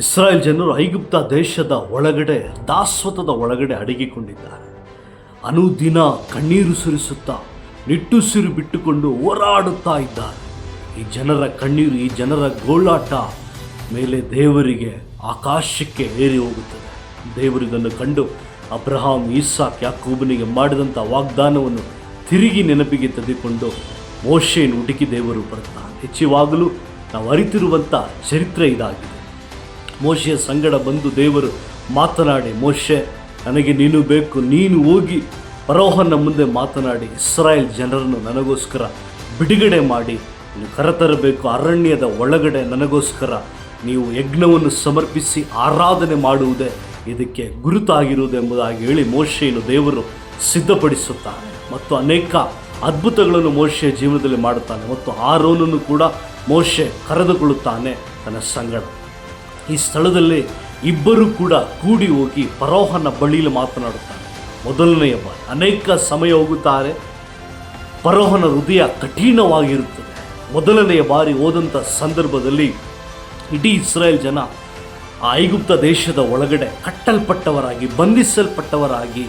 ಇಸ್ರಾಯೇಲ್ ಜನರು ಐಗುಪ್ತ ದೇಶದ ಒಳಗಡೆ ದಾಸ್ವತದ ಒಳಗಡೆ ಅಡಗಿಕೊಂಡಿದ್ದಾರೆ. ಅನುದಿನ ಕಣ್ಣೀರು ಸುರಿಸುತ್ತಾ ನಿಟ್ಟುಸಿರು ಬಿಟ್ಟುಕೊಂಡು ಹೋರಾಡುತ್ತಾ ಇದ್ದಾರೆ. ಈ ಜನರ ಕಣ್ಣೀರು, ಈ ಜನರ ಗೋಳಾಟ ಮೇಲೆ ದೇವರಿಗೆ ಆಕಾಶಕ್ಕೆ ಏರಿ ಹೋಗುತ್ತದೆ. ದೇವರಿದನ್ನು ಕಂಡು ಅಬ್ರಹಾಂ ಈಸಾಕ್ ಯಾಕೂಬನಿಗೆ ಮಾಡಿದಂಥ ವಾಗ್ದಾನವನ್ನು ತಿರುಗಿ ನೆನಪಿಗೆ ತೆಗೆದುಕೊಂಡು ಮೋಶೆಯನ್ನು ಹುಡುಕಿ ದೇವರು ಬರುತ್ತಾ ಹೆಚ್ಚಿವಾಗಲೂ ನಾವು ಅರಿತಿರುವಂಥ ಚರಿತ್ರೆ ಇದಾಗಿದೆ. ಮೋಶೆಯ ಸಂಗಡ ಬಂದು ದೇವರು ಮಾತನಾಡಿ, ಮೋಶೆ, ನನಗೆ ನೀನು ಬೇಕು. ನೀನು ಹೋಗಿ ಪರೋಹನ ಮುಂದೆ ಮಾತನಾಡಿ. ಇಸ್ರಾಯೇಲ್ ಜನರನ್ನು ನನಗೋಸ್ಕರ ಬಿಡುಗಡೆ ಮಾಡಿ. ನೀನು ಕರೆತರಬೇಕು. ಅರಣ್ಯದ ಒಳಗಡೆ ನನಗೋಸ್ಕರ ನೀವು ಯಜ್ಞವನ್ನು ಸಮರ್ಪಿಸಿ ಆರಾಧನೆ ಮಾಡುವುದೇ ಇದಕ್ಕೆ ಗುರುತಾಗಿರುವುದೆಂಬುದಾಗಿ ಹೇಳಿ ಮೋಶೆಯನ್ನು ದೇವರು ಸಿದ್ಧಪಡಿಸುತ್ತಾನೆ ಮತ್ತು ಅನೇಕ ಅದ್ಭುತಗಳನ್ನು ಮೋಶೆಯ ಜೀವನದಲ್ಲಿ ಮಾಡುತ್ತಾನೆ. ಮತ್ತು ಆರೋನನ್ನು ಕೂಡ ಮೋಶೆ ಕರೆದುಕೊಳ್ಳುತ್ತಾನೆ ತನ್ನ ಸಂಗಡ. ಈ ಸ್ಥಳದಲ್ಲಿ ಇಬ್ಬರು ಕೂಡ ಕೂಡಿ ಹೋಗಿ ಫರೋಹನ ಬಳಿಯಲ್ಲಿ ಮಾತನಾಡುತ್ತಾರೆ. ಮೊದಲನೆಯ ಬಾರಿ ಅನೇಕ ಸಮಯ ಹೋಗುತ್ತಾರೆ. ಫರೋಹನ ಹೃದಯ ಕಠಿಣವಾಗಿರುತ್ತದೆ. ಮೊದಲನೆಯ ಬಾರಿ ಹೋದಂಥ ಸಂದರ್ಭದಲ್ಲಿ ಇಡೀ ಇಸ್ರಾಯೇಲ್ ಜನ ಆ ಐಗುಪ್ತ ದೇಶದ ಒಳಗಡೆ ಕಟ್ಟಲ್ಪಟ್ಟವರಾಗಿ, ಬಂಧಿಸಲ್ಪಟ್ಟವರಾಗಿ,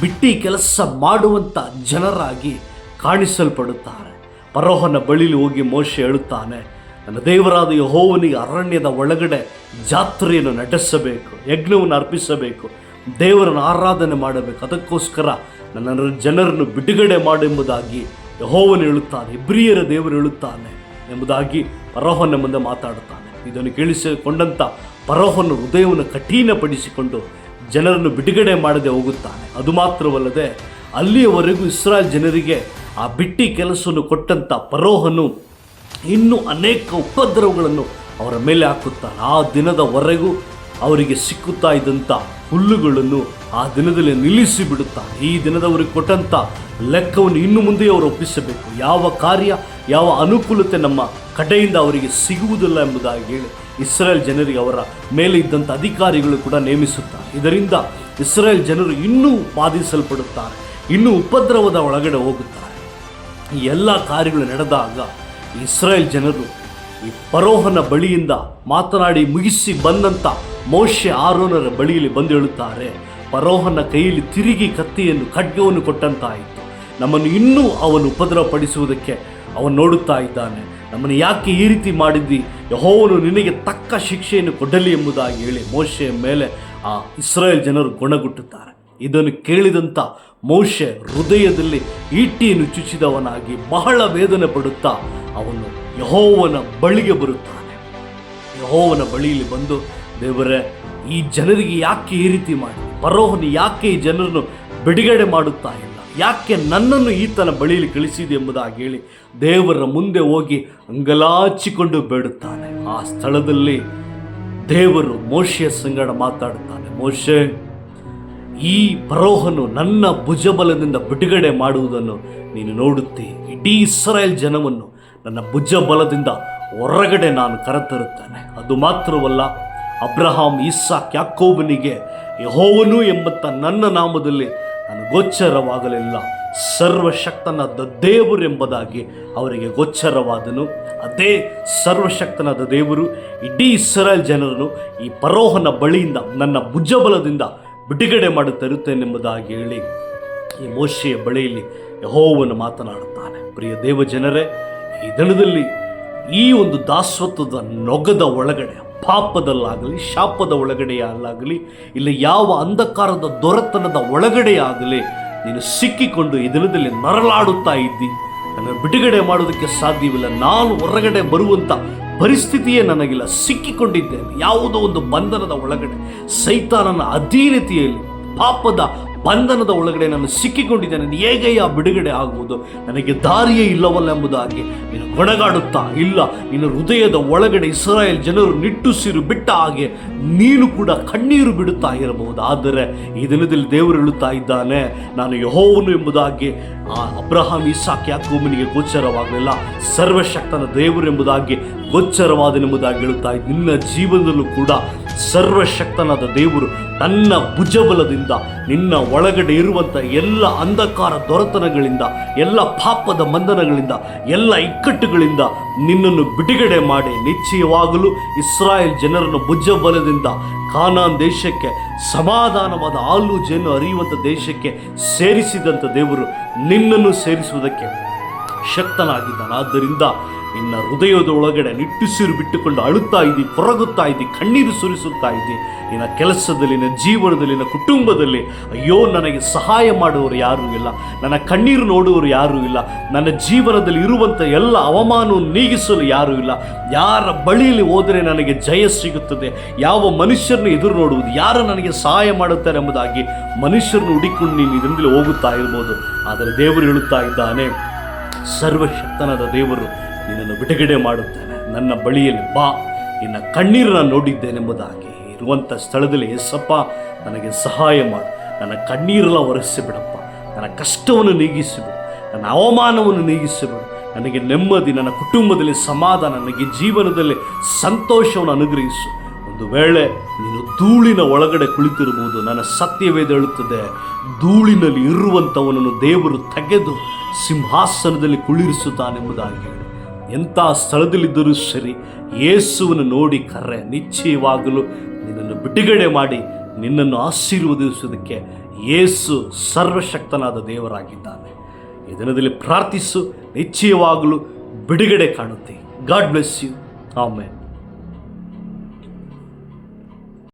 ಬಿಟ್ಟಿ ಕೆಲಸ ಮಾಡುವಂಥ ಜನರಾಗಿ ಕಾಣಿಸಲ್ಪಡುತ್ತಾರೆ. ಪರೋಹನ ಬಳಿಲಿ ಹೋಗಿ ಮೋಶೆ ಹೇಳುತ್ತಾನೆ ನನ್ನ ದೇವರಾದ ಯಹೋವನಿಗೆ ಅರಣ್ಯದ ಒಳಗಡೆ ಜಾತ್ರೆಯನ್ನು ನಡೆಸಬೇಕು, ಯಜ್ಞವನ್ನು ಅರ್ಪಿಸಬೇಕು, ದೇವರನ್ನು ಆರಾಧನೆ ಮಾಡಬೇಕು. ಅದಕ್ಕೋಸ್ಕರ ನನ್ನ ಜನರನ್ನು ಬಿಡುಗಡೆ ಮಾಡೆಂಬುದಾಗಿ ಯಹೋವನು ಹೇಳುತ್ತಾನೆ, ಇಬ್ರಿಯರ ದೇವರು ಹೇಳುತ್ತಾನೆ ಎಂಬುದಾಗಿ ಪರೋಹನ ಮುಂದೆ ಮಾತಾಡುತ್ತಾನೆ. ಇದನ್ನು ಕೇಳಿಸಿಕೊಂಡಂಥ ಪರೋಹನ ಹೃದಯವನ್ನು ಕಠಿಣಪಡಿಸಿಕೊಂಡು ಜನರನ್ನು ಬಿಡುಗಡೆ ಮಾಡದೆ ಹೋಗುತ್ತಾನೆ. ಅದು ಮಾತ್ರವಲ್ಲದೆ ಅಲ್ಲಿಯವರೆಗೂ ಇಸ್ರಾಯೇಲ್ ಜನರಿಗೆ ಆ ಬಿಟ್ಟಿ ಕೆಲಸವನ್ನು ಕೊಟ್ಟಂಥ ಪರೋಹನು ಇನ್ನೂ ಅನೇಕ ಉಪದ್ರವಗಳನ್ನು ಅವರ ಮೇಲೆ ಹಾಕುತ್ತಾ ಆ ದಿನದವರೆಗೂ ಅವರಿಗೆ ಸಿಕ್ಕುತ್ತಾ ಇದ್ದಂಥ ಹುಲ್ಲುಗಳನ್ನು ಆ ದಿನದಲ್ಲಿ ನಿಲ್ಲಿಸಿ ಬಿಡುತ್ತಾರೆ. ಈ ದಿನದವರಿಗೆ ಕೊಟ್ಟಂಥ ಲೆಕ್ಕವನ್ನು ಇನ್ನು ಮುಂದೆ ಅವರು ಒಪ್ಪಿಸಬೇಕು. ಯಾವ ಕಾರ್ಯ, ಯಾವ ಅನುಕೂಲತೆ ನಮ್ಮ ಕಡೆಯಿಂದ ಅವರಿಗೆ ಸಿಗುವುದಿಲ್ಲ ಎಂಬುದಾಗಿ ಹೇಳಿ ಇಸ್ರೇಲ್ ಜನರಿಗೆ ಅವರ ಮೇಲೆ ಇದ್ದಂಥ ಅಧಿಕಾರಿಗಳು ಕೂಡ ನೇಮಿಸುತ್ತಾರೆ. ಇದರಿಂದ ಇಸ್ರೇಲ್ ಜನರು ಇನ್ನೂ ಬಾಧಿಸಲ್ಪಡುತ್ತಾರೆ. ಇನ್ನೂ ಉಪದ್ರವದ ಒಳಗಡೆ ಹೋಗುತ್ತಾರೆ. ಈ ಎಲ್ಲ ಕಾರ್ಯಗಳು ನಡೆದಾಗ ಇಸ್ರಾಯೇಲ್ ಜನರು ಈ ಪರೋಹನ ಬಳಿಯಿಂದ ಮಾತನಾಡಿ ಮುಗಿಸಿ ಬಂದಂಥ ಮೋಶೆ ಆರೋನರ ಬಳಿಯಲ್ಲಿ ಬಂದು ಹೇಳುತ್ತಾರೆ ಪರೋಹನ ಕೈಯಲ್ಲಿ ತಿರುಗಿ ಕತ್ತಿಯನ್ನು ಖಡ್ಗವನ್ನು ಕೊಟ್ಟಂತಾಯಿತು. ನಮ್ಮನ್ನು ಇನ್ನೂ ಅವನು ಉಪದ್ರವಪಡಿಸುವುದಕ್ಕೆ ಅವನು ನೋಡುತ್ತಾ ಇದ್ದಾನೆ. ನಮ್ಮನ್ನು ಯಾಕೆ ಈ ರೀತಿ ಮಾಡಿದ್ದಿ? ಯಹೋವನು ನಿನಗೆ ತಕ್ಕ ಶಿಕ್ಷೆಯನ್ನು ಕೊಡಲಿ ಎಂಬುದಾಗಿ ಹೇಳಿ ಮೋಶೆಯ ಮೇಲೆ ಆ ಇಸ್ರಾಯೇಲ್ ಜನರು ಗುಣಗುಟ್ಟುತ್ತಾರೆ. ಇದನ್ನು ಕೇಳಿದಂಥ ಮೋಶೆ ಹೃದಯದಲ್ಲಿ ಈಟಿಯನ್ನು ಚುಚ್ಚಿದವನಾಗಿ ಬಹಳ ವೇದನೆ ಪಡುತ್ತಾ ಅವನು ಯಹೋವನ ಬಳಿಗೆ ಬರುತ್ತಾನೆ. ಯಹೋವನ ಬಳಿಯಲ್ಲಿ ಬಂದು, ದೇವರೇ, ಈ ಜನರಿಗೆ ಯಾಕೆ ಈ ರೀತಿ ಮಾಡಿ? ಬರೋಹನು ಯಾಕೆ ಈ ಜನರನ್ನು ಬಿಡುಗಡೆ ಮಾಡುತ್ತಾ ಇಲ್ಲ? ಯಾಕೆ ನನ್ನನ್ನು ಈತನ ಬಳಿಯಲ್ಲಿ ಕಳಿಸಿದೆ ಎಂಬುದಾಗಿ ಹೇಳಿ ದೇವರ ಮುಂದೆ ಹೋಗಿ ಅಂಗಲಾಚಿಕೊಂಡು ಬೇಡುತ್ತಾನೆ. ಆ ಸ್ಥಳದಲ್ಲಿ ದೇವರು ಮೋಶೆಯ ಸಂಗಡ ಮಾತಾಡುತ್ತಾನೆ. ಮೋಶೆ, ಈ ಪರೋಹನು ನನ್ನ ಭುಜಬಲದಿಂದ ಬಿಡುಗಡೆ ಮಾಡುವುದನ್ನು ನೀನು ನೋಡುತ್ತೀ. ಇಡೀ ಇಸ್ರಾಯೇಲ್ ಜನವನ್ನು ನನ್ನ ಭುಜಬಲದಿಂದ ಹೊರಗಡೆ ನಾನು ಕರೆತರುತ್ತೇನೆ. ಅದು ಮಾತ್ರವಲ್ಲ, ಅಬ್ರಹಾಂ ಇಸ್ಸಾ ಯಾಕೋಬನಿಗೆ ಯಹೋವನು ಎಂಬಂಥ ನನ್ನ ನಾಮದಲ್ಲಿ ನಾನು ಗೋಚರವಾಗಲಿಲ್ಲ. ಸರ್ವಶಕ್ತನಾದ ದೇವರು ಎಂಬುದಾಗಿ ಅವರಿಗೆ ಗೋಚರವಾದನು. ಅದೇ ಸರ್ವಶಕ್ತನಾದ ದೇವರು, ಇಡೀ ಇಸ್ರಾಯೇಲ್ ಜನರನ್ನು ಈ ಪರೋಹನ ಬಳಿಯಿಂದ, ನನ್ನ ಭುಜಬಲದಿಂದ ಬಿಡುಗಡೆ ಮಾಡುತ್ತಿರುತ್ತೇನೆಂಬುದಾಗಿ ಹೇಳಿ ಈ ಮೋಶೆಯ ಬಳಿಯಲ್ಲಿ ಯಹೋವನು ಮಾತನಾಡುತ್ತಾನೆ. ಪ್ರಿಯ ದೇವ ಜನರೇ ಈ ದಿನದಲ್ಲಿ ಈ ಒಂದು ದಾಸ್ವತ್ವದ ನೊಗದ ಒಳಗಡೆ, ಪಾಪದಲ್ಲಾಗಲಿ, ಶಾಪದ ಒಳಗಡೆಯಲ್ಲಾಗಲಿ, ಇಲ್ಲ ಯಾವ ಅಂಧಕಾರದ ದೊರೆತನದ ಒಳಗಡೆಯಾಗಲಿ ನೀನು ಸಿಕ್ಕಿಕೊಂಡು ಈ ದಿನದಲ್ಲಿ ನರಳಾಡುತ್ತಾ ಇದ್ದಿ. ನನ್ನ ಬಿಡುಗಡೆ ಮಾಡೋದಕ್ಕೆ ಸಾಧ್ಯವಿಲ್ಲ. ನಾನು ಹೊರಗಡೆ ಬರುವಂಥ ಪರಿಸ್ಥಿತಿಯೇ ನನಗಿಲ್ಲ. ಸಿಕ್ಕಿಕೊಂಡಿದ್ದೇನೆ. ಯಾವುದೋ ಒಂದು ಬಂಧನದ ಒಳಗಡೆ ಸೈತಾನನ ಅಧೀನತೆಯಲ್ಲಿ, ಪಾಪದ ಬಂಧನದ ಒಳಗಡೆ ನಾನು ಸಿಕ್ಕಿಕೊಂಡಿದ್ದೇನೆ. ಹೇಗೆ ಆ ಬಿಡುಗಡೆ ಆಗುವುದು? ನನಗೆ ದಾರಿಯೇ ಇಲ್ಲವಲ್ಲ ಎಂಬುದಾಗಿ. ನೀನು ಕೊಣಗಾಡುತ್ತಾ ಇಲ್ಲ. ನಿನ್ನ ಹೃದಯದ ಒಳಗಡೆ ಇಸ್ರಾಯೇಲ್ ಜನರು ನಿಟ್ಟುಸಿರು ಬಿಟ್ಟ ಹಾಗೆ ನೀನು ಕೂಡ ಕಣ್ಣೀರು ಬಿಡುತ್ತಾ ಇರಬಹುದು. ಆದರೆ ಈ ದಿನದಲ್ಲಿ ದೇವರು ಹೇಳುತ್ತಾ ಇದ್ದಾನೆ, ನಾನು ಯಹೋವನು ಎಂಬುದಾಗಿ ಆ ಅಬ್ರಹಾಂ, ಇಸಾಕ್, ಯಾಕೋಬನಿಗೆ ಗೋಚರವಾಗಲಿಲ್ಲ. ಸರ್ವಶಕ್ತನ ದೇವರೆಂಬುದಾಗಿ ಗೋಚರವಾದನೆಂಬುದಾಗಿ ಹೇಳುತ್ತಾ ನಿನ್ನ ಜೀವನದಲ್ಲೂ ಕೂಡ ಸರ್ವಶಕ್ತನಾದ ದೇವರು ತನ್ನ ಭುಜಬಲದಿಂದ ನಿನ್ನ ಒಳಗಡೆ ಇರುವಂಥ ಎಲ್ಲ ಅಂಧಕಾರ ದೊರೆತನಗಳಿಂದ, ಎಲ್ಲ ಪಾಪದ ಮಂದನಗಳಿಂದ, ಎಲ್ಲ ಇಕ್ಕಟ್ಟುಗಳಿಂದ ನಿನ್ನನ್ನು ಬಿಡುಗಡೆ ಮಾಡಿ. ನಿಶ್ಚಯವಾಗಲು ಇಸ್ರಾಯೇಲ್ ಜನರನ್ನು ಭುಜಬಲದಿಂದ ಕಾನಾನ್ ದೇಶಕ್ಕೆ ಸಮಾಧಾನವಾದ ಹಾಲು ಜೇನು ಹರಿಯುವಂಥ ದೇಶಕ್ಕೆ ಸೇರಿಸಿದಂಥ ದೇವರು ನಿನ್ನನ್ನು ಸೇರಿಸುವುದಕ್ಕೆ ಶಕ್ತನಾಗಿದ್ದಾನೆ. ಆದ್ದರಿಂದ ನಿನ್ನ ಹೃದಯದ ಒಳಗಡೆ ನಿಟ್ಟುಸಿರು ಬಿಟ್ಟುಕೊಂಡು ಅಳುತ್ತಾ ಇದ್ದಿ ಕೊರಗುತ್ತಾ ಇದ್ದಿ ಕಣ್ಣೀರು ಸುರಿಸುತ್ತಾ ಇದ್ದಿ ನಿನ್ನ ಕೆಲಸದಲ್ಲಿ, ನಿನ್ನ ಜೀವನದಲ್ಲಿ, ನಿನ್ನ ಕುಟುಂಬದಲ್ಲಿ ಅಯ್ಯೋ, ನನಗೆ ಸಹಾಯ ಮಾಡುವವರು ಯಾರೂ ಇಲ್ಲ. ನನ್ನ ಕಣ್ಣೀರು ನೋಡುವವರು ಯಾರೂ ಇಲ್ಲ. ನನ್ನ ಜೀವನದಲ್ಲಿ ಇರುವಂಥ ಎಲ್ಲ ಅವಮಾನವನ್ನು ನೀಗಿಸಲು ಯಾರೂ ಇಲ್ಲ. ಯಾರ ಬಳಿಯಲ್ಲಿ ಹೋದರೆ ನನಗೆ ಜಯ ಸಿಗುತ್ತದೆ. ಯಾವ ಮನುಷ್ಯರನ್ನು ಎದುರು ನೋಡುವುದು ಯಾರು ನನಗೆ ಸಹಾಯ ಮಾಡುತ್ತಾರೆ ಎಂಬುದಾಗಿ ಮನುಷ್ಯರನ್ನು ಹುಡುಕಿಕೊಂಡು ನೀನು ಇದರಿಂದಲೇ ಹೋಗುತ್ತಾ ಇರ್ಬೋದು. ಆದರೆ ದೇವರು ಹೇಳುತ್ತಾ ಇದ್ದಾನೆ, ಸರ್ವಶಕ್ತನಾದ ದೇವರು ನಿನ್ನನ್ನು ಬಿಡುಗಡೆ ಮಾಡುತ್ತೇನೆ. ನನ್ನ ಬಳಿಯಲ್ಲಿ ಬಾ. ನಿನ್ನ ಕಣ್ಣೀರನ್ನು ನೋಡಿದ್ದೇನೆಂಬುದಾಗಿ. ಇರುವಂಥ ಸ್ಥಳದಲ್ಲಿ ಎಸ್ಸಪ್ಪ ನನಗೆ ಸಹಾಯ ಮಾಡು. ನನ್ನ ಕಣ್ಣೀರೆಲ್ಲ ಒರೆಸಿಬಿಡಪ್ಪ. ನನ್ನ ಕಷ್ಟವನ್ನು ನೀಗಿಸಿಬಿಡು. ನನ್ನ ಅವಮಾನವನ್ನು ನೀಗಿಸಿಬಿಡು. ನನಗೆ ನೆಮ್ಮದಿ, ನನ್ನ ಕುಟುಂಬದಲ್ಲಿ ಸಮಾಧಾನ, ನನಗೆ ಜೀವನದಲ್ಲಿ ಸಂತೋಷವನ್ನು ಅನುಗ್ರಹಿಸು. ಒಂದು ವೇಳೆ ನೀನು ಧೂಳಿನ ಒಳಗಡೆ ಕುಳಿತಿರಬಹುದು ನನ್ನ ಸತ್ಯವೇದ ಹೇಳುತ್ತದೆ. ಧೂಳಿನಲ್ಲಿ ಇರುವಂಥವನನ್ನು ದೇವರು ತೆಗೆದು ಸಿಂಹಾಸನದಲ್ಲಿ ಕುಳಿರಿಸುತ್ತಾನೆಂಬುದಾಗಿ ಹೇಳಿ. ಎಂಥ ಸ್ಥಳದಲ್ಲಿದ್ದರೂ ಸರಿ ಯೇಸುವನ್ನು ನೋಡಿ ಕರೆ. ನಿಶ್ಚಯವಾಗಲು ನಿನ್ನನ್ನು ಬಿಡುಗಡೆ ಮಾಡಿ ನಿನ್ನನ್ನು ಆಶೀರ್ವದಿಸುವುದಕ್ಕೆ ಯೇಸು ಸರ್ವಶಕ್ತನಾದ ದೇವರಾಗಿದ್ದಾನೆ. ಈ ದಿನದಲ್ಲಿ ಪ್ರಾರ್ಥಿಸು, ನಿಶ್ಚಯವಾಗಲು ಬಿಡುಗಡೆ ಕಾಣುತ್ತೆ. God bless you. ಆಮೇಲೆ